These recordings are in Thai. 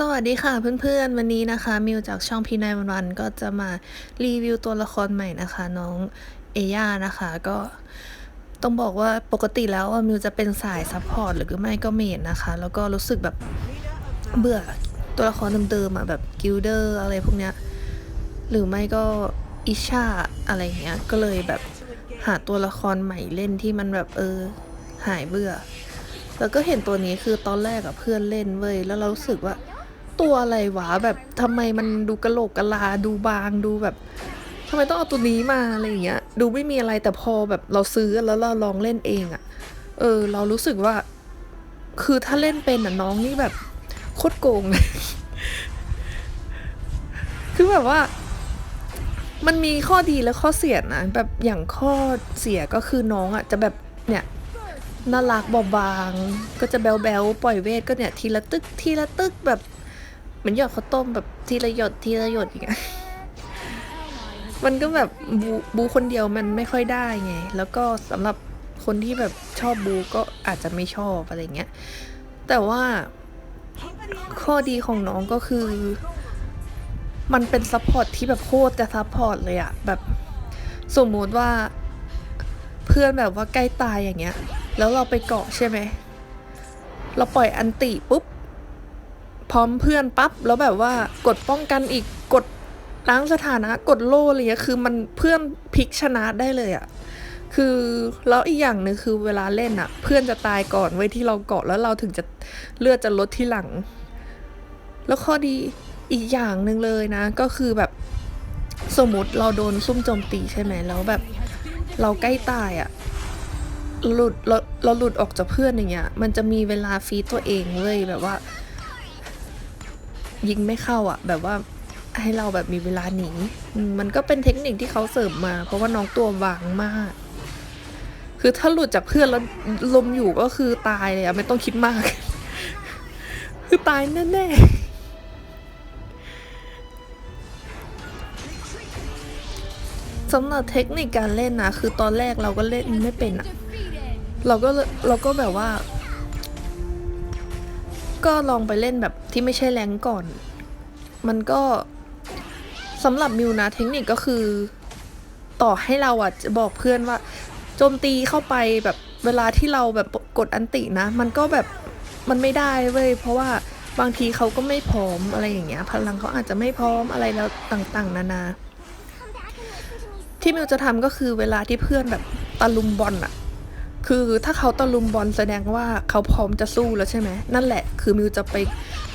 สวัสดีค่ะเพื่อนๆ วันนี้นะคะ มิวจากช่องพีนายวันวันก็จะมารีวิวตัวละครใหม่นะคะ น้องเอย่านะคะก็ต้องบอกว่าปกติแล้วมิวจะเป็นสายซัพพอร์ตหรือไม่ก็เมนนะคะ แล้วก็รู้สึกแบบเบื่อตัวละครเดิมๆอะแบบกิลเดอร์อะไรพวกเนี้ยหรือไม่ก็อิชาอะไรเงี้ยก็เลยแบบหาตัวละครใหม่เล่นที่มันแบบเออหายเบื่อ แล้วก็เห็นตัวนี้คือตอนแรกอะเพื่อนเล่นเว้ยแล้วเรารู้สึกว่า ตัวอะไรวะแบบทำไมมันดูกระโหลกกะลาดูบางดูแบบทำไมต้องเอาตัวนี้มาอะไรอย่างเงี้ย ดูไม่มีอะไรแต่พอแบบเราซื้อแล้วเราลองเล่นเองอะเออ เรารู้สึกว่า คือถ้าเล่นเป็นอะน้องนี่แบบโคตรโกงเลยคือแบบว่า มันมีข้อดีและข้อเสียนะแบบอย่างข้อเสียก็คือน้องอะจะแบบเนี่ยน่ารักเบาบาง ก็จะแบลแบลปล่อยเวทก็เนี่ยทีละตึกทีละตึกแบบ เหมือนหยอดข้าวต้มแบบทีละหยดทีละหยดอย่างเงี้ยมันก็แบบบูบูคนเดียวมันไม่ค่อยได้ไง แล้วก็สำหรับคนที่แบบชอบบูก็อาจจะไม่ชอบอะไรเงี้ย แต่ว่าข้อดีของน้องก็คือ มันเป็นซัพพอร์ตที่แบบโคตรจะซัพพอร์ตเลยอะแบบสมมติว่าเพื่อนแบบว่าใกล้ตายอย่างเงี้ย แล้วเราไปเกาะใช่ไหม เราปล่อยอันติปุ๊บ พร้อมเพื่อนปั๊บแล้วแบบว่ากดป้องกันอีกกดล้างสถานะกดโล่อะไรเงี้ยคือมันเพื่อนพลิกชนะได้เลยอะคือแล้วอีกอย่างหนึ่งคือเวลาเล่นอะเพื่อนจะตายก่อนไว้ที่เราเกาะแล้วเราถึงจะเลือดจะลดที่หลัง แล้วข้อดีอีกอย่างหนึ่งเลยนะ ก็คือแบบสมมติเราโดนซุ่มโจมตีใช่ไหมแล้วแบบเราใกล้ตายอะหลุดเราเราหลุดออกจากเพื่อนอย่างเงี้ยมันจะมีเวลาฟีดตัวเองเลยแบบว่า ยิงไม่เข้าอะ แบบว่าให้เราแบบมีเวลาหนีมันก็เป็นเทคนิคที่เขาเสริมมา เพราะว่าน้องตัวบางมาก คือถ้าหลุดจากเพื่อนแล้วลมอยู่ก็คือตายเลยอะไม่ต้องคิดมาก คือตายแน่ๆสำหรับเทคนิคการเล่นนะคือตอนแรกเราก็เล่นไม่เป็นอะเราก็เราก็แบบว่า ก็ลองไปเล่นแบบที่ไม่ใช่แรงก่อน มันก็สำหรับมิวนะเทคนิคก็คือ ต่อให้เราอะจะบอกเพื่อนว่าโจมตีเข้าไปแบบเวลาที่เราแบบกดอันตินะ มันก็แบบมันไม่ได้เว้ยเพราะว่าบางทีเขาก็ไม่พร้อมอะไรอย่างเงี้ย พลังเขาอาจจะไม่พร้อมอะไรแล้วต่างๆ นานา ที่มิวจะทำก็คือเวลาที่เพื่อนแบบตะลุมบอลอะ คือถ้าเขาตะลุมบอลแสดงว่าเขาพร้อมจะสู้แล้วใช่ไหมนั่นแหละ คือมิวจะไป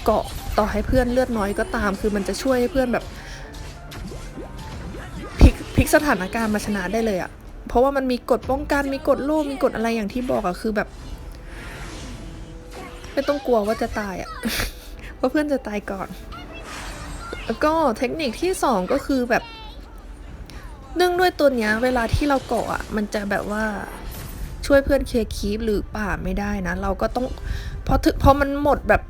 เกาะต่อให้เพื่อนเลือดน้อยก็ตาม คือมันจะช่วยให้เพื่อนแบบพลิกพลิกสถานการณ์มาชนะได้เลยอะเพราะว่ามันมีกฎป้องกันมีกฎโล่มีกฎอะไรอย่างที่บอกอะคือแบบ ไม่ต้องกลัวว่าจะตายอะว่าเพื่อนจะตายก่อน แล้วก็เทคนิคที่สองก็คือแบบเนื่องด้วยตัวเนี้ย เวลาที่เราเกาะอะ มันจะแบบว่า ช่วยเพื่อนเคลียร์คีปหรือป่าไม่ได้นะ เราก็ต้องพอถึงพอมันหมดแบบ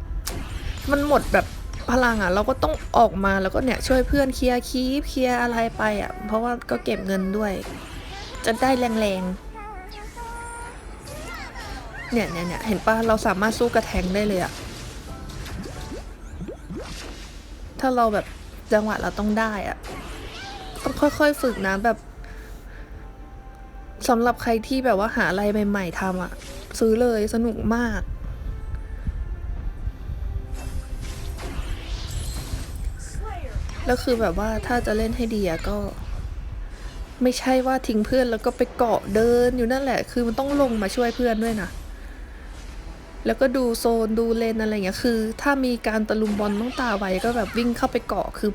มันหมดแบบพลังอะ เราก็ต้องออกมาแล้วก็เนี่ยช่วยเพื่อนเคลียร์คีปเคลียร์อะไรไปอะ เพราะว่าก็เก็บเงินด้วยจะได้แรงๆเนี่ยเนี่ยเนี่ยเห็นปะเราสามารถสู้กระแทงได้เลยอะถ้าเราแบบจังหวะเราต้องได้อะต้องค่อยๆฝึกนะแบบ สำหรับใครที่แบบว่าหาอะไรใหม่ๆทำอะซื้อเลยสนุกมาก แล้วคือแบบว่าถ้าจะเล่นให้ดีอะก็ ไม่ใช่ว่าทิ้งเพื่อนแล้วก็ไปเกาะเดินอยู่นั่นแหละ คือมันต้องลงมาช่วยเพื่อนด้วยนะแล้วก็ดูโซนดูเลนอะไรอย่างเงี้ยคือ ถ้ามีการตะลุมบอลต้องตาไวก็แบบวิ่งเข้าไปเกาะคือ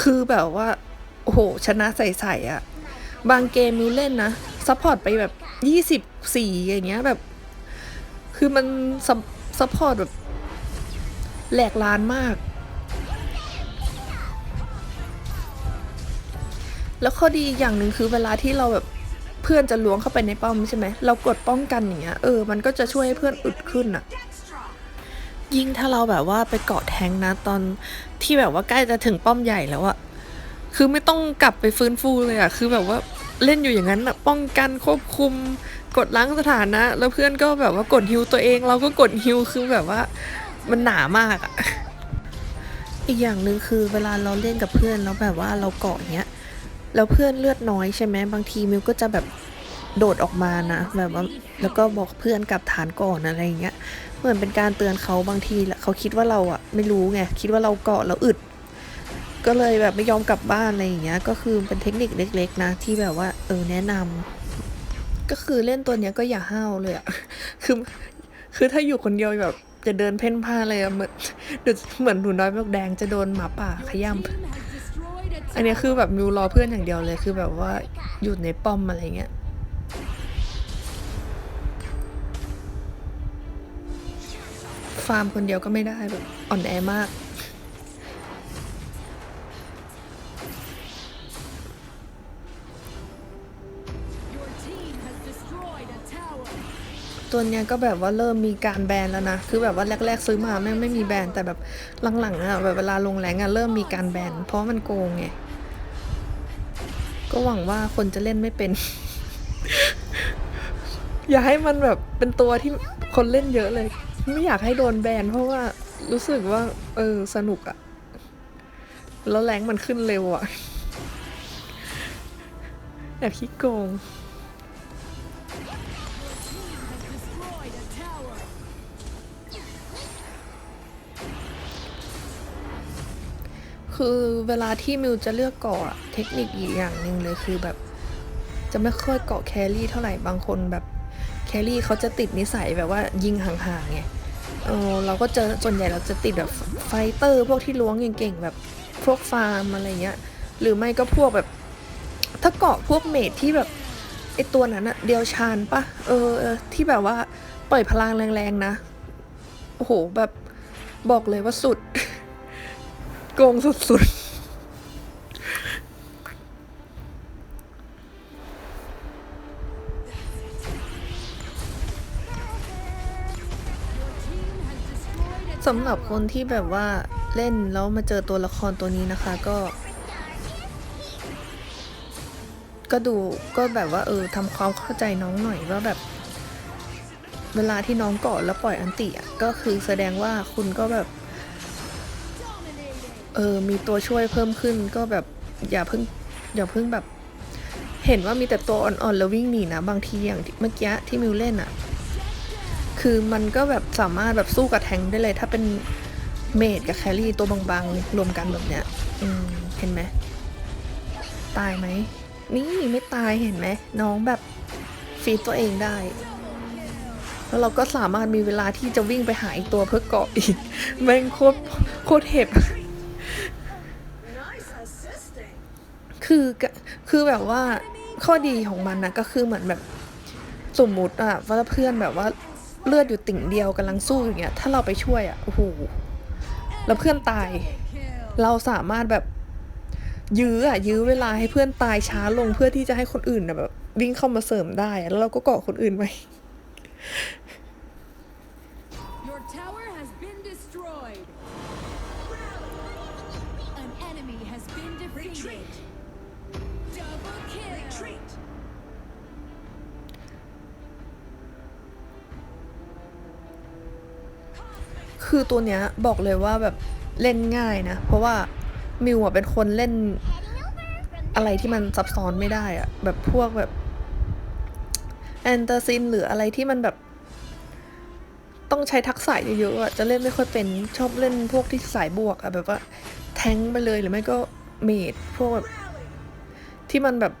คือแบบว่าโอ้โหชนะใส่ๆอะบางเกมมิวเล่นนะ ซัพพอร์ตไปแบบยี่สิบสี่อย่างเงี้ยแบบ คือมันซัพซัพพอร์ตแบบแหลกลานมาก แล้วข้อดีอย่างหนึ่งคือเวลาที่เราแบบเพื่อนจะล้วงเข้าไปในป้อมใช่ไหม เรากดป้องกันอย่างเงี้ย เออ มันก็จะช่วยให้เพื่อนอึดขึ้นอะยิ่งถ้าเราแบบว่าไปเกาะแทงนะ ตอนที่แบบว่าใกล้จะถึงป้อมใหญ่แล้วอะคือไม่ต้องกลับไปฟื้นฟูเลยอะคือแบบว่า เล่นอยู่อย่างนั้นอะป้องกันควบคุมกดล้างสถานะ แล้วเพื่อนก็แบบว่ากดฮิวตัวเอง เราก็กดฮิวคือแบบว่ามันหนามากอะอีกอย่างหนึ่งคือเวลาเราเล่นกับเพื่อนแล้วแบบว่าเราเกาะเงี้ยแล้วเพื่อนเลือดน้อยใช่ไหมบางทีมิวก็จะแบบโดดออกมานะแบบว่าแล้วก็บอกเพื่อนกลับฐานก่อนอะไรอย่างเงี้ยเหมือนเป็นการเตือนเขาบางทีแหละเขาคิดว่าเราอะไม่รู้ไงคิดว่าเราเกาะแล้วอึด ก็เลยแบบไม่ยอมกลับบ้านอะไรอย่างเงี้ย ก็คือเป็นเทคนิคเล็ก ๆ นะ ที่แบบว่า เออแนะนำก็คือเล่นตัวเนี้ยก็อย่าห้าวเลยอะคือ คือถ้าอยู่คนเดียวแบบจะเดินเพ่นพ่านเลยอะเหมือนเหมือนหนูน้อยแมวแดงจะโดนหมาป่าขย้ำอันเนี้ยคือแบบมิวรอเพื่อนอย่างเดียวเลย คือแบบว่าอยู่ในป้อมอะไรเงี้ยฟาร์มคนเดียวก็ไม่ได้แบบอ่อนแอมาก ตัวเนี้ยก็แบบว่าเริ่มมีการแบนแล้วนะ คือแบบว่าแรก ๆ ซื้อมาไม่งไม่มีแบนแต่แบบหลังๆอะแบบเวลาลงแรงอะเริ่มมีการแบนเพราะมันโกงไง ก็หวังว่าคนจะเล่นไม่เป็น อย่าให้มันแบบเป็นตัวที่คนเล่นเยอะเลย ไม่อยากให้โดนแบนเพราะว่ารู้สึกว่า เออสนุกอะแล้วแรงมันขึ้นเร็วอะแอบขี้โกง คือเวลาที่มิวจะเลือกเกาะเทคนิคอีกอย่างหนึ่งเลยคือแบบ จะไม่ค่อยเกาะแครี่เท่าไหร่บางคนแบบแครี่เขาจะติดนิสัยแบบว่ายิงห่างๆไงเออเราก็เจอส่วนใหญ่เราจะติดแบบไฟเตอร์ พวกที่ล้วงเก่งๆแบบพวกฟาร์มอะไรเงี้ย หรือไม่ก็พวกแบบ ถ้าเกาะพวกเมดที่แบบไอตัวนั้นอะเดียวชานปะเออที่แบบว่าปล่อยพลังแรงๆนะ โอ้โหแบบบอกเลยว่าสุด กงสุดๆสำหรับคนที่แบบว่าเล่นแล้วมาเจอตัวละครตัวนี้นะคะก็ ก็ดูก็แบบว่าเออทำความเข้าใจน้องหน่อยว่าแบบ เวลาที่น้องเกาะแล้วปล่อยอันติอะก็คือแสดงว่าคุณก็แบบ เออมีตัวช่วยเพิ่มขึ้นก็แบบอย่าเพิ่งอย่าเพิ่งแบบ เห็นว่ามีแต่ตัวอ่อนๆแล้ววิ่งหนีนะบางทีอย่างเมื่อกี้ที่มิวเล่นอะ่ะคือมันก็แบบสามารถแบบสู้กับแทงได้เลย ถ้าเป็นเมดกับแครี่ตัวบางๆ รวมกันแบบเนี้ยอืมเห็นไหมตายไหมนี่ไม่ตายเห็นไหมน้องแบบฟีดตัวเองได้ แล้วเราก็สามารถมีเวลาที่จะวิ่งไปหาอีกตัวเพื่อเกาะอีกแม่งโคตรโคตรเห็บ คือก็คือแบบว่าข้อดีของมันนะก็คือเหมือนแบบสมมุติอะว่าเพื่อนแบบว่าเลือดอยู่ติ่งเดียวกำลังสู้อย่างเงี้ย ถ้าเราไปช่วยอะโอ้โหแล้วเพื่อนตาย เราสามารถแบบยื้ออะยื้อเวลาให้เพื่อนตายช้าลงเพื่อที่จะให้คนอื่นน่ะแบบ วิ่งเข้ามาเสริมได้อะแล้วเราก็เกาะคนอื่นไว้ enemy has been defeated. Double kill. คือตัวเนี้ยบอกเลยว่าแบบเล่นง่ายนะ เพราะว่ามิวอะเป็นคนเล่นอะไรที่มันซับซ้อนไม่ได้อะแบบพวกแบบแอนเตอร์ซินหรืออะไรที่มันแบบ ต้องใช้ทักษะเยอะๆอะจะเล่นไม่ค่อยเป็นชอบเล่นพวกที่สายบวกอะแบบว่าแทงไปเลยหรือไม่ก็เมดพวกแบบที่มันแบบ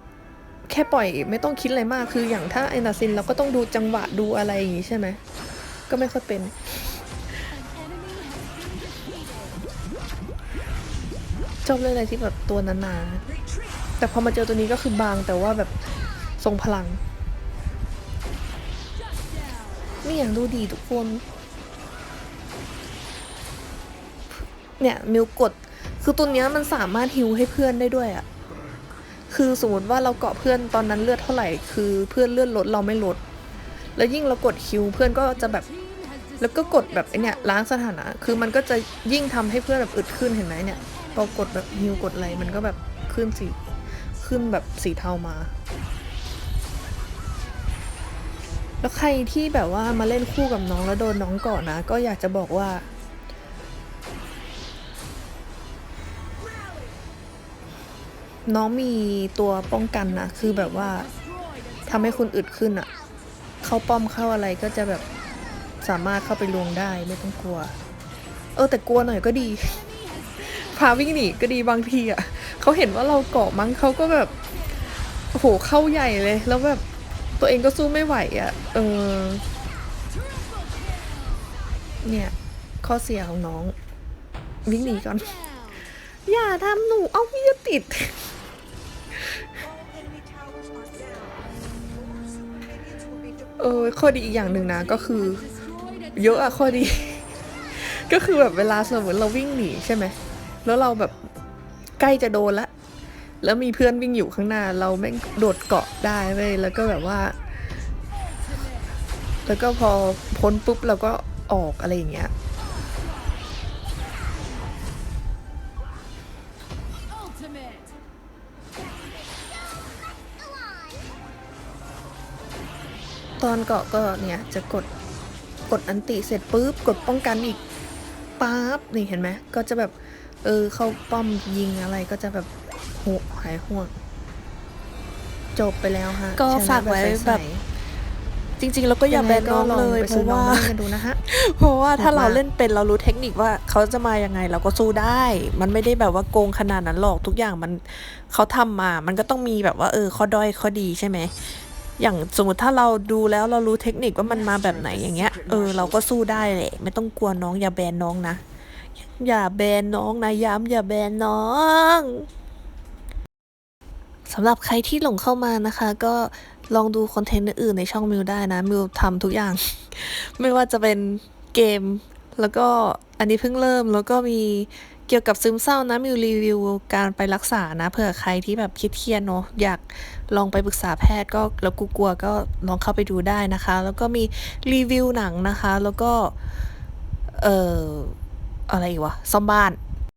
แค่ปล่อยไม่ต้องคิดอะไรมากคืออย่างถ้าแอนเตอร์ซินเราก็ต้องดูจังหวะดูอะไรอย่างงี้ใช่ไหมก็ไม่ค่อยเป็นชอบเล่นอะไรที่แบบตัวนาๆแต่พอมาเจอตัวนี้ก็คือบางแต่ว่าแบบทรงพลัง นี่ยงดูดีทุกคน เนี่ยมิวกด คือตัวเนี้ยมันสามารถฮิวให้เพื่อนได้ด้วยอะคือสมมติว่าเราเกาะเพื่อนตอนนั้นเลือดเท่าไหร่ คือเพื่อนเลือดลดเราไม่ลด แล้วยิ่งเรากดฮิวเพื่อนก็จะแบบ แล้วก็กดแบบไอเนี่ยล้างสถานะ คือมันก็จะยิ่งทำให้เพื่อนแบบอึดขึ้นเห็นไหมเนี่ยพอกดแบบฮิวกดอะไรมันก็แบบขึ้นสีขึ้นแบบสีเทามา แล้วใครที่แบบว่ามาเล่นคู่กับน้องแล้วโดนน้องก่อนนะ ก็อยากจะบอกว่า น้องมีตัวป้องกันนะคือแบบว่าทำให้คุณอึดขึ้นอะเข้าป้อมเข้าอะไรก็จะแบบสามารถเข้าไปลวงได้ไม่ต้องกลัว เออแต่กลัวหน่อยก็ดี พาวิ่งหนีก็ดีบางทีอะเขาเห็นว่าเราเกาะมั้งเขาก็แบบโอ้โหเข้าใหญ่เลยแล้วแบบ ตัวเองก็สู้ไม่ไหวอะเออ เนี่ย ข้อเสียของน้อง วิ่งหนีก่อน อย่าทำหนู เอาพี่จะติด เออ ข้อดีอีกอย่างหนึ่งนะ ก็คือ เยอะอะข้อดี ก็คือแบบเวลาสมมติเราวิ่งหนีใช่ไหม แล้วเราแบบใกล้จะโดนละ แล้วมีเพื่อนวิ่งอยู่ข้างหน้า เราแม่งโดดเกาะได้เว้ยแล้วก็แบบว่า แล้วก็พอพ้นปุ๊บเราก็ออกอะไรอย่างเงี้ยตอนเกาะก็เนี่ยจะกดกดอันติเสร็จปุ๊บกดป้องกันอีกปั๊บนี่เห็นไหมก็จะแบบ เออเข้าป้อมยิงอะไรก็จะแบบ โหหายห่วง จบไปแล้วฮะก็ชนะฝากไว้ใสๆแบบจริง ๆ แล้วก็อย่าแบนน้องเลยงไงก็เพไปซื้ราะอน้องว่ามาเล่นกันดูนะฮะเพราะว่าถ้าโหดมากเราเล่นเป็นเรารู้เทคนิคว่าเขาจะมายังไงเราก็สู้ได้ มันไม่ได้แบบว่าโกงขนาดนั้นหรอกทุกอย่างมันเขาทำมา มันก็ต้องมีแบบว่า เออข้อด้อยข้อดีใช่ไหมอย่างสมมติถ้าเราดูแล้วเรารู้เทคนิคว่ามันมาแบบไหนอย่างเงี้ย เออ เราก็สู้ได้แหละไม่ต้องกลัวน้องอย่าแบนน้องนะอย่าแบนน้องนะย้ำอย่าแบนน้อง สำหรับใครที่หลงเข้ามานะคะ ก็ลองดูคอนเทนต์อื่นในช่องมิวได้นะ มิวทำทุกอย่าง ไม่ว่าจะเป็นเกม แล้วก็อันนี้เพิ่งเริ่มแล้วก็มีเกี่ยวกับซึมเศร้านะ มิวรีวิวการไปรักษานะเผื่อใครที่แบบคิดเครียดเนาะอยากลองไปปรึกษาแพทย์ก็แล้วกลัวก็ลองเข้าไปดูได้นะคะ แล้วก็มีรีวิวหนังนะคะ แล้วก็ เอ่ออะไรอีกวะซ่อมบ้าน